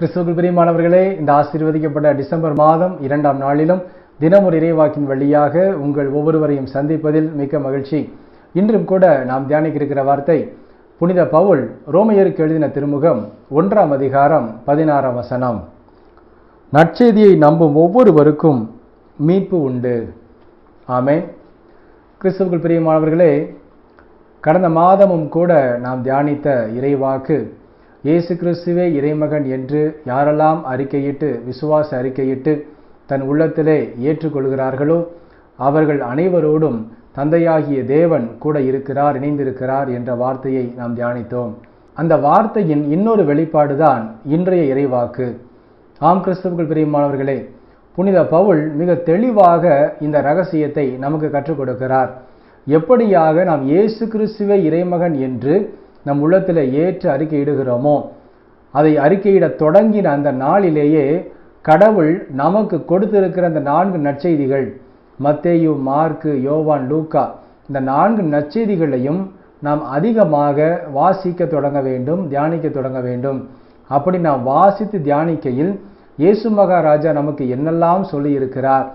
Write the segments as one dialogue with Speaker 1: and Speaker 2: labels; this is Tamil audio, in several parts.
Speaker 1: கிறிஸ்துவுக்கு பிரியமானவர்களே இந்த ஆசீர்வதிக்கப்பட்ட டிசம்பர் மாதம் இரண்டாம் நாளிலும் தினமொரு இறைவாக்கின் வழியாக உங்கள் ஒவ்வொருவரையும் சந்திப்பதில் மிக்க மகிழ்ச்சி. இன்றும் கூட நாம் தியானிக்க இருக்கிற வார்த்தை புனித பவுல் ரோமையருக்கு எழுதின திருமுகம் ஒன்றாம் அதிகாரம் பதினாறாம் வசனம். நற்செய்தியை நம்பும் ஒவ்வொருவருக்கும் மீட்பு உண்டு. ஆமே கிறிஸ்துவுக்குள் பிரியமானவர்களே கடந்த மாதமும் கூட நாம் தியானித்த இறைவாக்கு இயேசு கிறிஸ்துவே இறைமகன் என்று யாரெல்லாம் அறிக்கையிட்டு விசுவாச அறிக்கையிட்டு தன் உள்ளத்திலே ஏற்றுக்கொள்கிறார்களோ அவர்கள் அனைவரோடும் தந்தையாகிய தேவன் கூட இருக்கிறார் இணைந்திருக்கிறார் என்ற வார்த்தையை நாம் தியானித்தோம். அந்த வார்த்தையின் இன்னொரு வெளிப்பாடுதான் இன்றைய இறைவாக்கு. ஆம் கிறிஸ்தவர்கள் பிரியமானவர்களே புனித பவுல் மிக தெளிவாக இந்த ரகசியத்தை நமக்கு கற்றுக் கொடுக்கிறார். எப்படியாக நாம் இயேசு கிறிஸ்துவை இறைமகன் என்று நம் உள்ளத்தில் ஏற்று அறிக்கையிடுகிறோமோ? அதை அறிக்கையிட தொடங்கின அந்த நாளிலேயே கடவுள் நமக்கு கொடுத்திருக்கிற அந்த நான்கு நற்செய்திகள் மத்தேயு மார்க்கு யோவான் லூக்கா இந்த நான்கு நற்செய்திகளையும் நாம் அதிகமாக வாசிக்க தொடங்க வேண்டும் தியானிக்க தொடங்க வேண்டும். அப்படி நாம் வாசித்து தியானிக்கையில் இயேசு மகாராஜா நமக்கு என்னெல்லாம் சொல்லியிருக்கிறார்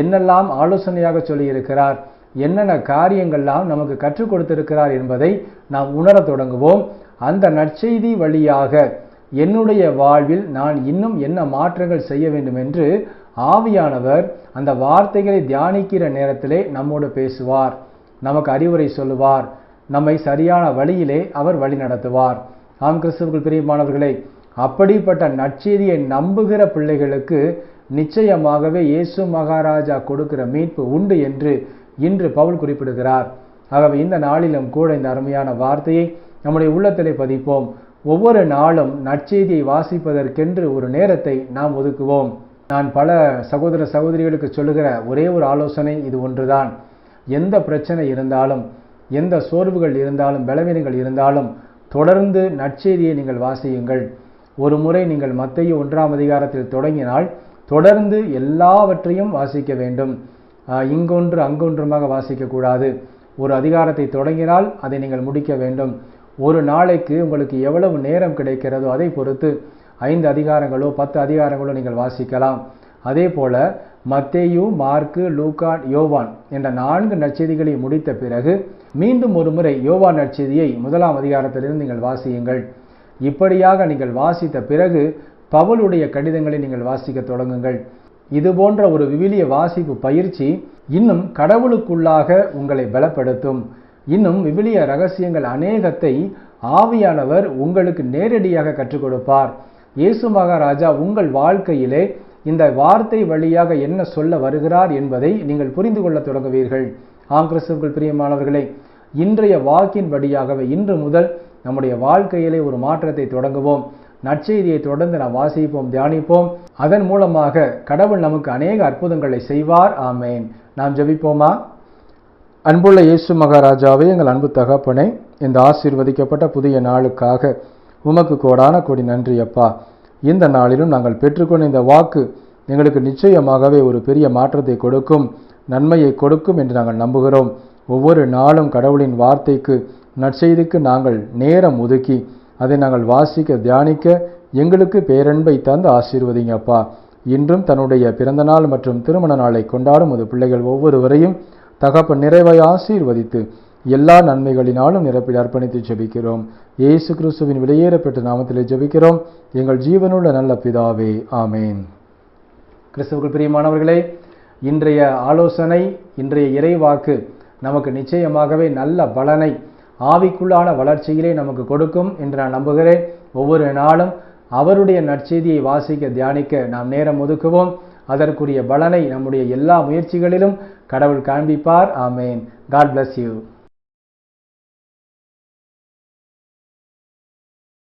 Speaker 1: என்னெல்லாம் ஆலோசனையாக சொல்லியிருக்கிறார் என்னென்ன காரியங்கள்லாம் நமக்கு கற்றுக் கொடுத்திருக்கிறார் என்பதை நாம் உணரத் தொடங்குவோம். அந்த நற்செய்தி வழியாக என்னுடைய வாழ்வில் நான் இன்னும் என்ன மாற்றங்கள் செய்ய வேண்டும் என்று ஆவியானவர் அந்த வார்த்தைகளை தியானிக்கிற நேரத்திலே நம்மோடு பேசுவார். நமக்கு அறிவுரை சொல்லுவார். நம்மை சரியான வழியிலே அவர் வழி நடத்துவார். ஆம் கிறிஸ்துவுக்குள் பிரியமானவர்களே அப்படிப்பட்ட நற்செய்தியை நம்புகிற பிள்ளைகளுக்கு நிச்சயமாகவே இயேசு மகாராஜா கொடுக்கிற மீட்பு உண்டு என்று இன்று பவுல் குறிப்பிடுகிறார். ஆகவே இந்த நாளிலும் கூட இந்த அருமையான வார்த்தையை நம்முடைய உள்ளத்திலே பதிப்போம். ஒவ்வொரு நாளும் நற்செய்தியை வாசிப்பதற்கென்று ஒரு நேரத்தை நாம் ஒதுக்குவோம். நான் பல சகோதர சகோதரிகளுக்கு சொல்லுகிற ஒரே ஒரு ஆலோசனை இது ஒன்றுதான். எந்த பிரச்சனை இருந்தாலும் எந்த சோர்வுகள் இருந்தாலும் பலவீனங்கள் இருந்தாலும் தொடர்ந்து நற்செய்தியை நீங்கள் வாசியுங்கள். ஒரு முறை நீங்கள் மத்திய ஒன்றாம் அதிகாரத்தில் தொடங்கினால் தொடர்ந்து எல்லாவற்றையும் வாசிக்க வேண்டும். இங்கொன்று அங்கொன்றுமாக வாசிக்கக்கூடாது. ஒரு அதிகாரத்தை தொடங்கினால் அதை நீங்கள் முடிக்க வேண்டும். ஒரு நாளைக்கு உங்களுக்கு எவ்வளவு நேரம் கிடைக்கிறதோ அதை பொறுத்து ஐந்து அதிகாரங்களோ பத்து அதிகாரங்களோ நீங்கள் வாசிக்கலாம். அதே போல மத்தேயு மார்க்கு லூகான் யோவான் என்ற நான்கு நற்செய்திகளை முடித்த பிறகு மீண்டும் ஒரு முறை யோவான் நற்செய்தியை முதலாம் அதிகாரத்திலிருந்து நீங்கள் வாசியுங்கள். இப்படியாக நீங்கள் வாசித்த பிறகு பவுலுடைய கடிதங்களை நீங்கள் வாசிக்க தொடங்குங்கள். இது போன்ற ஒரு விவிலிய வாசிப்பு பயிற்சி இன்னும் கடவுளுக்குள்ளாக உங்களை பலப்படுத்தும். இன்னும் விவிலிய ரகசியங்கள் அநேகத்தை ஆவியானவர் உங்களுக்கு நேரடியாக கற்றுக் கொடுப்பார். இயேசு மகாராஜா உங்கள் வாழ்க்கையிலே இந்த வார்த்தை வழியாக என்ன சொல்ல வருகிறார் என்பதை நீங்கள் புரிந்து கொள்ள தொடங்குவீர்கள். ஆம் பிரியமானவர்களே இன்றைய வாக்கின் வழியாகவே இன்று முதல் நம்முடைய வாழ்க்கையிலே ஒரு மாற்றத்தை தொடங்குவோம். நற்செய்தியை தொடர்ந்து நாம் வாசிப்போம் தியானிப்போம். அதன் மூலமாக கடவுள் நமக்கு அநேக அற்புதங்களை செய்வார். ஆமேன். நாம் ஜெபிப்போமா? அன்புள்ள இயேசு மகாராஜாவே எங்கள் அன்பு தகப்பனே இந்த ஆசீர்வதிக்கப்பட்ட புதிய நாளுக்காக உமக்கு கோடான கோடி நன்றி அப்பா. இந்த நாளிலும் நாங்கள் பெற்றுக்கொண்ட இந்த வாக்கு எங்களுக்கு நிச்சயமாகவே ஒரு பெரிய மாற்றத்தை கொடுக்கும் நன்மையை கொடுக்கும் என்று நாங்கள் நம்புகிறோம். ஒவ்வொரு நாளும் கடவுளின் வார்த்தைக்கு நற்செய்திக்கு நாங்கள் நேரம் ஒதுக்கி அதை நாங்கள் வாசிக்க தியானிக்க எங்களுக்கு பேரன்பை தந்து ஆசீர்வதிங்கப்பா இன்றும் தன்னுடைய பிறந்த நாள் மற்றும் திருமண நாளை கொண்டாடும் அது பிள்ளைகள் ஒவ்வொருவரையும் தகப்ப நிறைவை ஆசீர்வதித்து எல்லா நன்மைகளினாலும் நிரப்பி அர்ப்பணித்து ஜெபிக்கிறோம். இயேசு கிறிஸ்துவின் வெளியேறப்பட்ட நாமத்திலே ஜெபிக்கிறோம். எங்கள் ஜீவனுள்ள நல்ல பிதாவே ஆமேன். கிறிஸ்துவுக்குள் பிரியமானவர்களே இன்றைய ஆலோசனை இன்றைய இறைவாக்கு நமக்கு நிச்சயமாகவே நல்ல பலனை ஆவிக்குள்ளான வளர்ச்சியிலே நமக்கு கொடுக்கும் என்று நான் நம்புகிறேன். ஒவ்வொரு நாளும் அவருடைய நற்செய்தியை வாசிக்க தியானிக்க நாம் நேரம் ஒதுக்குவோம். அதற்குரிய பலனை நம்முடைய எல்லா முயற்சிகளிலும் கடவுள் காண்பிப்பார். ஆமேன். God bless you